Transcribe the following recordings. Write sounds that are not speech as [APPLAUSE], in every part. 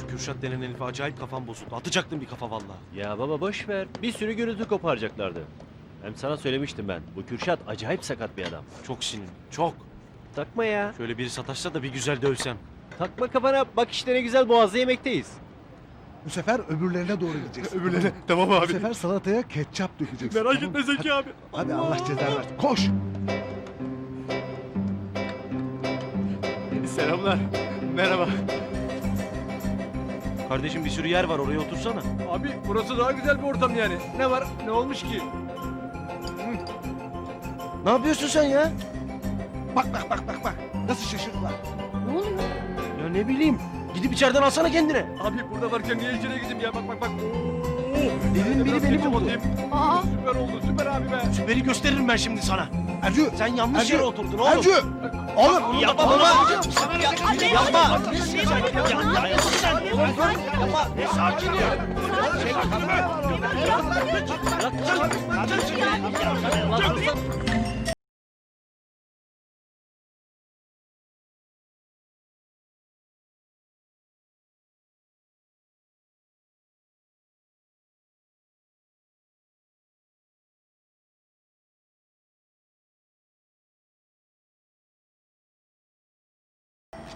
Kürşat denen herife acayip kafam bozuldu. Atacaktım bir kafa vallahi. Ya baba boş ver. Bir sürü gürültü koparacaklardı. Hem sana söylemiştim ben. Bu Kürşat acayip sakat bir adam. Çok sinirli. Çok. Takma ya. Şöyle biri sataşsa da bir güzel dövsem. Takma kafana. Bak işte ne güzel boğazda yemekteyiz. Bu sefer öbürlerine doğru gideceksin. [LAUGHS] Öbürlerine. Tamam Bu abi. sefer salataya ketçap dökeceksin. Merak tamam etme? Zeki abi. Hadi Allah cezanı versin. Koş. Selamlar. Merhaba. Kardeşim bir sürü yer var oraya otursana. Abi burası daha güzel bir ortam yani. Ne var? Ne olmuş ki? Ne yapıyorsun sen ya? Bak bak bak bak bak. Nasıl şaşırdılar. Ne oluyor? Ya ne bileyim. Gidip içeriden alsana kendine. Abi burada varken niye içeri gideyim ya? Bak bak bak. Oo. Evin biri beni buldu. Aa, Süper oldu. Süper abi be. Süperi gösteririm ben şimdi sana. Ercü. Sen yanlış Ercü. yere oturdun oğlum. Ercü. Oğlum. Yapma baba. Yapma. Yapma. Yapma. Ne sakin ya. God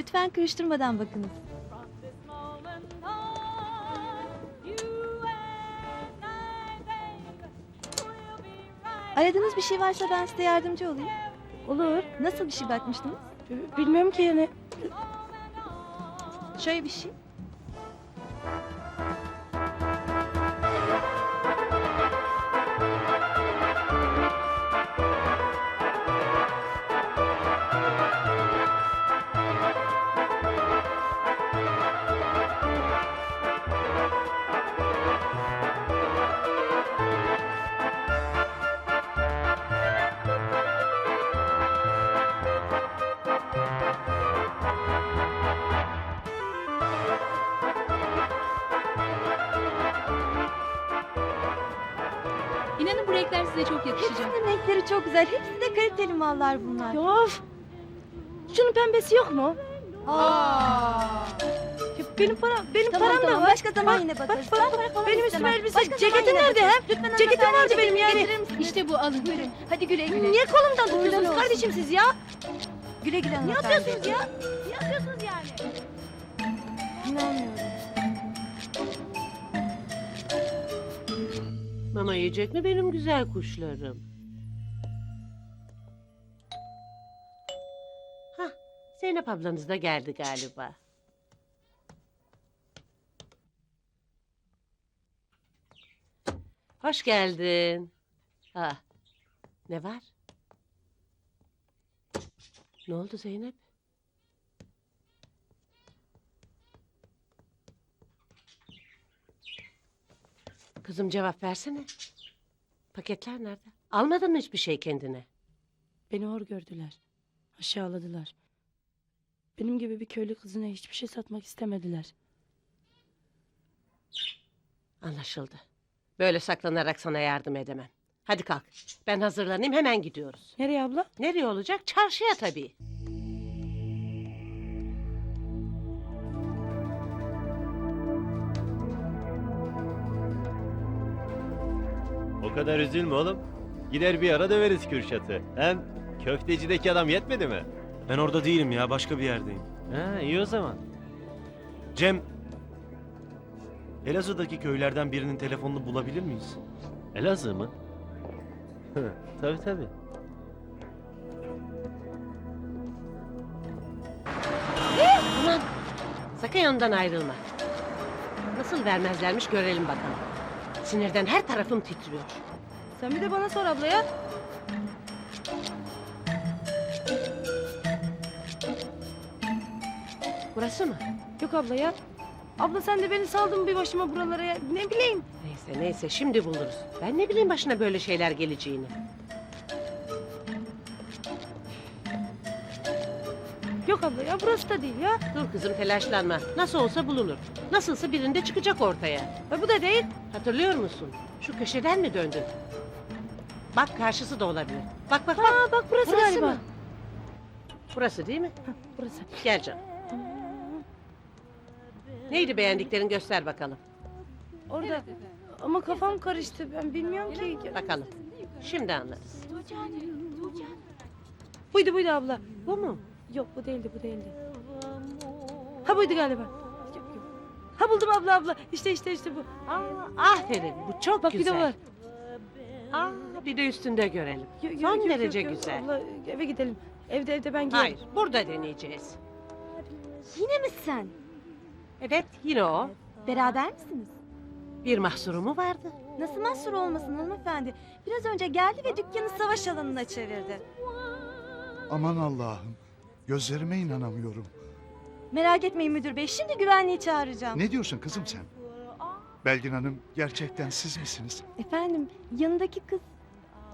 lütfen karıştırmadan bakınız. Aradığınız bir şey varsa ben size yardımcı olayım. Olur. Nasıl bir şey bakmıştınız? Bilmiyorum ki yani. Şöyle bir şey. İnanın bu renkler size çok yakışacak. Hepsinin renkleri çok güzel. Hepsi de kaliteli mallar bunlar. Of. Şunun pembesi yok mu? Aa. Ya benim para, benim Tamam param da tamam var. başka zaman Bak, yine bak, bakarız. bak, bak. falan Benim üstüme elbise- Başka zaman ceketim yine nerede bakarız. ha? Lütfen Ceketim hanımefendi, vardı benim ceketimi yani. getirir misiniz? İşte bu alın. Buyurun. Hadi güle güle. Niye kolumdan tutuyorsunuz olsun. kardeşim siz ya? Güle güle Ne hanımefendi. yapıyorsunuz ya? Ne yapıyorsunuz yani? İnanmıyorum. Mama yiyecek mi benim güzel kuşlarım? Hah, Zeynep ablanız da geldi galiba. Hoş geldin. Ah, ne var? Ne oldu Zeynep? Kızım cevap versene. Paketler nerede? Almadın mı hiçbir şey kendine? Beni hor gördüler. Aşağıladılar. Benim gibi bir köylü kızına hiçbir şey satmak istemediler. Anlaşıldı. Böyle saklanarak sana yardım edemem. Hadi kalk. Ben hazırlanayım hemen gidiyoruz. Nereye abla? Nereye olacak? Çarşıya tabii. O kadar üzülme oğlum. Gider bir ara döveriz Kürşat'ı. Hem köftecideki adam yetmedi mi? Ben orada değilim ya başka bir yerdeyim. Ha iyi o zaman. Cem. Elazığ'daki köylerden birinin telefonunu bulabilir miyiz? Elazığ mı? tabii tabii. Aman. Sakın yanından ayrılma. Nasıl vermezlermiş görelim bakalım. Sinirden her tarafım titriyor. Sen bir de bana sor abla ya. Burası mı? Yok abla ya. Abla sen de beni saldın bir başıma buralara ya. Ne bileyim. Neyse neyse şimdi buluruz. Ben ne bileyim başına böyle şeyler geleceğini. Yok abla ya burası da değil ya. Dur kızım telaşlanma. Nasıl olsa bulunur. Nasılsa birinde çıkacak ortaya. E, bu da değil. Hatırlıyor musun? Şu köşeden mi döndün? Bak karşısı da olabilir. Bak bak bak. Aa bak burası, Burası galiba. mı? Burası değil mi? Burası. Gel canım. Neydi beğendiklerin göster bakalım. Orada. Ama kafam karıştı. Ben bilmiyorum ki. Bakalım. Şimdi anlarız. Buydu buydu abla. Bu mu? Yok bu değildi bu değildi. Ha buydu galiba. Yok, yok. Ha buldum abla abla. İşte işte işte bu. Aa, aferin. Bu çok Bak güzel. bir de var. Aa, bir de üstünde görelim. Yo- yo- Son yok, derece yok. güzel. Abla eve gidelim. Evde evde ben giyerim. Hayır, burada deneyeceğiz. Yine mi sen? Evet, yine o. Beraber misiniz? Bir mahsuru mu vardı? Nasıl mahsur olmasın hanımefendi? Biraz önce geldi ve dükkanı savaş alanına çevirdi. Aman Allah'ım. Gözlerime inanamıyorum. Merak etmeyin müdür bey. Şimdi güvenliği çağıracağım. Ne diyorsun kızım sen? Belgin Hanım gerçekten siz misiniz? Efendim yanındaki kız.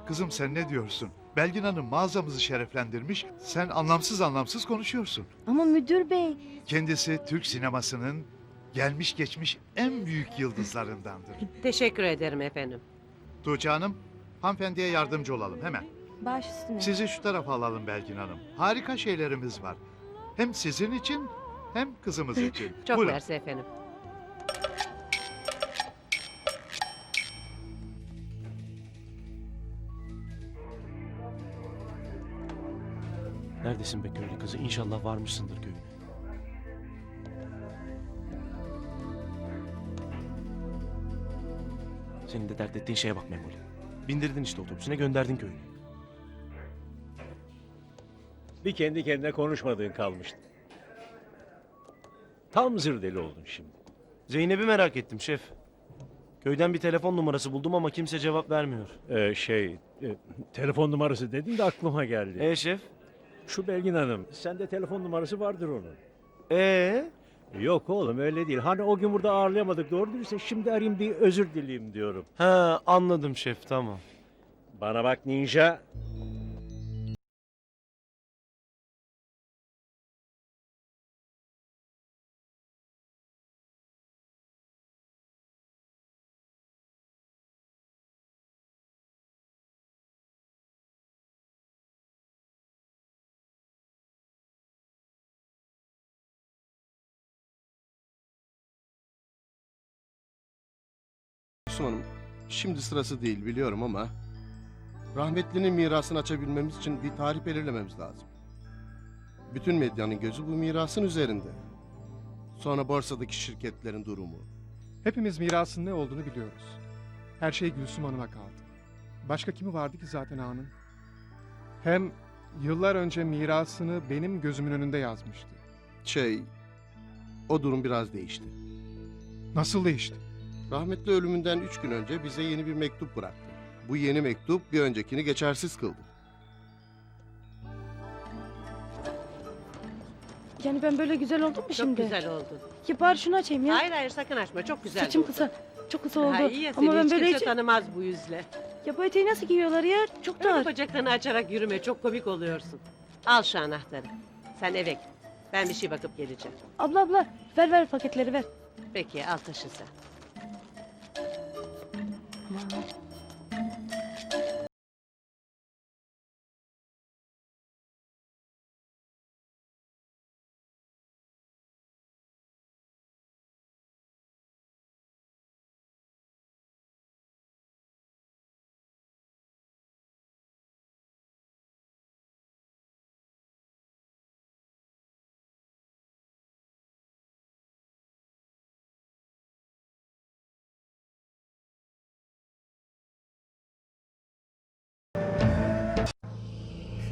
Kızım sen ne diyorsun? Belgin Hanım mağazamızı şereflendirmiş. Sen anlamsız anlamsız konuşuyorsun. Ama müdür bey. Kendisi Türk sinemasının gelmiş geçmiş en büyük yıldızlarındandır. Teşekkür ederim efendim. Tuğçe Hanım, hanımefendiye yardımcı olalım hemen. Baş üstüne. Sizi şu tarafa alalım Belgin Hanım. Harika şeylerimiz var. Hem sizin için hem kızımız [LAUGHS] için. Çok Buyurun. mersi efendim. Neredesin be köylü kızı? İnşallah varmışsındır köyüne. Senin de dert ettiğin şeye bak Memoli. Bindirdin işte otobüsüne gönderdin köyüne. Bir kendi kendine konuşmadığın kalmıştı. Tam zır deli oldun şimdi. Zeynep'i merak ettim şef. Köyden bir telefon numarası buldum ama kimse cevap vermiyor. Ee, şey, e, telefon numarası dedin de aklıma geldi. E şef? Şu Belgin Hanım, sende telefon numarası vardır onun. E Yok oğlum öyle değil. Hani o gün burada ağırlayamadık doğru dürüstse şimdi arayayım bir özür dileyim diyorum. Ha anladım şef tamam. Bana bak ninja. Gülsüm Hanım, şimdi sırası değil biliyorum ama rahmetlinin mirasını açabilmemiz için bir tarih belirlememiz lazım. Bütün medyanın gözü bu mirasın üzerinde. Sonra borsadaki şirketlerin durumu. Hepimiz mirasın ne olduğunu biliyoruz. Her şey Gülsüm Hanım'a kaldı. Başka kimi vardı ki zaten ağanın? Hem yıllar önce mirasını benim gözümün önünde yazmıştı. Şey, o durum biraz değişti. Nasıl değişti? Rahmetli ölümünden üç gün önce bize yeni bir mektup bıraktı. Bu yeni mektup bir öncekini geçersiz kıldı. Yani ben böyle güzel oldum mu Çok şimdi? güzel oldun. Ya bari şunu açayım ya. Hayır hayır sakın açma. Çok güzel Saçım oldu. kısa. Çok kısa oldu. Ha, iyi ya seni Ama ben hiç böyle kimse hiç... tanımaz bu yüzle. Ya bu eteği nasıl giyiyorlar ya? Çok Öyle dar. bacaklarını açarak yürüme. Çok komik oluyorsun. Al şu anahtarı. Sen eve git. Ben bir şey bakıp geleceğim. Abla abla ver ver paketleri ver. Peki al taşı sen. tomorrow.